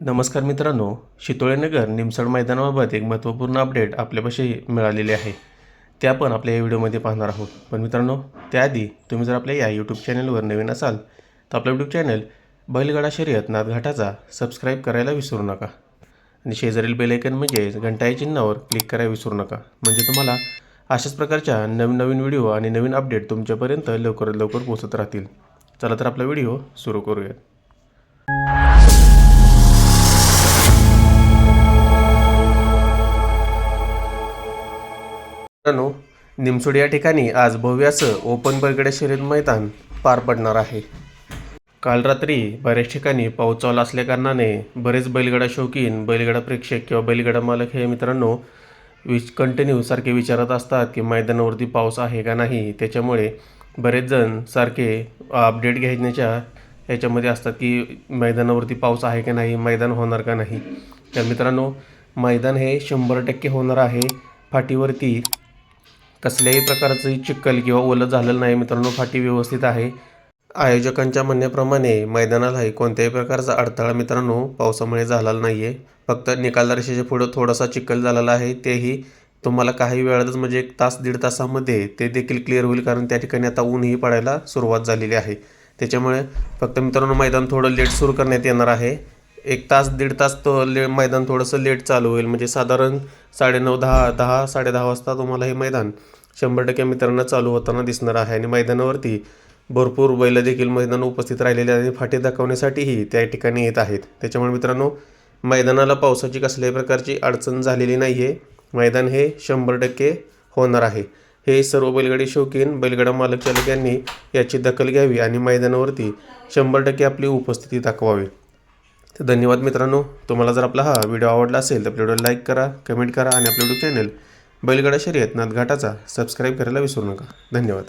नमस्कार मित्रांनो शितोळेनगर निमसड मैदानाबाबत एक महत्त्वपूर्ण अपडेट आपल्यापाशी मिळालेले आहे. ते आपण आपल्या या व्हिडिओमध्ये पाहणार आहोत. पण मित्रांनो त्याआधी तुम्ही जर आपल्या या यूट्यूब चॅनलवर नवीन असाल तर आपलं यूट्यूब चॅनल बैलगाडा शर्यत नादघाटाचा सबस्क्राईब करायला विसरू नका. आणि शेजारील बेलायकन म्हणजे घंटाई चिन्हावर क्लिक करायला विसरू नका. म्हणजे तुम्हाला अशाच प्रकारच्या नवीन नवीन व्हिडिओ आणि नवीन अपडेट तुमच्यापर्यंत लवकरात लवकर पोहोचत राहतील. चला तर आपला व्हिडिओ सुरू करूयात. मित्रांनो निमसोड या ठिकाणी आज भव्य असं ओपन बरगडे शर्यत मैदान पार पडणार आहे. काल रात्री बऱ्याच ठिकाणी पाऊस चालू असल्याकारणाने बरेच बैलगडा शौकीन बैलगडा प्रेक्षक किंवा बैलगडा मालक हे मित्रांनो विच कंटिन्यू सारखे विचारत असतात की मैदानावरती पाऊस आहे का नाही? त्याच्यामुळे बरेच जण सारखे अपडेट घेण्याच्या याच्यामध्ये असतात की मैदानावरती पाऊस आहे का नाही? मैदान होणार का नाही? तर मित्रांनो मैदान हे शंभर टक्के होणार आहे. फाटीवरती कसल्याही प्रकारचं चिखल किंवा ओलं झालेलं नाही मित्रांनो फाटी व्यवस्थित आहे. आयोजकांच्या म्हणण्याप्रमाणे मैदानालाही कोणत्याही प्रकारचा अडथळा मित्रांनो पावसामुळे झालेला नाही आहे फक्त निकालदर्शेच्या पुढं थोडासा चिखल झालेला आहे. तेही तुम्हाला काही वेळातच म्हणजे एक तास दीड तासामध्ये ते देखील क्लिअर होईल कारण त्या ठिकाणी आता ऊनही पडायला सुरुवात झालेली आहे. त्याच्यामुळे फक्त मित्रांनो मैदान थोडं लेट सुरू करण्यात येणार आहे. एक तास दीड तास तो ले मैदान थोडंसं लेट चालू होईल. म्हणजे साधारण साडेनऊ दहा दहा साडेदहा वाजता तुम्हाला हे मैदान शंभर टक्के मित्रांना चालू होताना दिसणार आहे. आणि मैदानावरती भरपूर बैल देखील मैदान उपस्थित राहिलेले आणि फाटे दाखवण्यासाठीही त्या ठिकाणी येत आहेत. त्याच्यामुळे मित्रांनो मैदानाला पावसाची कसल्याही प्रकारची अडचण झालेली नाही आहे मैदान हे शंभर टक्के होणार आहे. हे सर्व बैलगाडी शौकीन बैलगाडा मालक चालक यांनी याची दखल घ्यावी आणि मैदानावरती शंभर टक्के आपली उपस्थिती दाखवावी. तर धन्यवाद मित्रांनो. तुम्हाला जर आपला हा व्हिडिओ आवडला असेल तर आपल्या व्हिडिओला लाईक करा कमेंट करा आणि आपलं यूट्यूब चॅनल बैलगाडा शर्यत नादघाटाचा सबस्क्राईब करायला विसरू नका. धन्यवाद.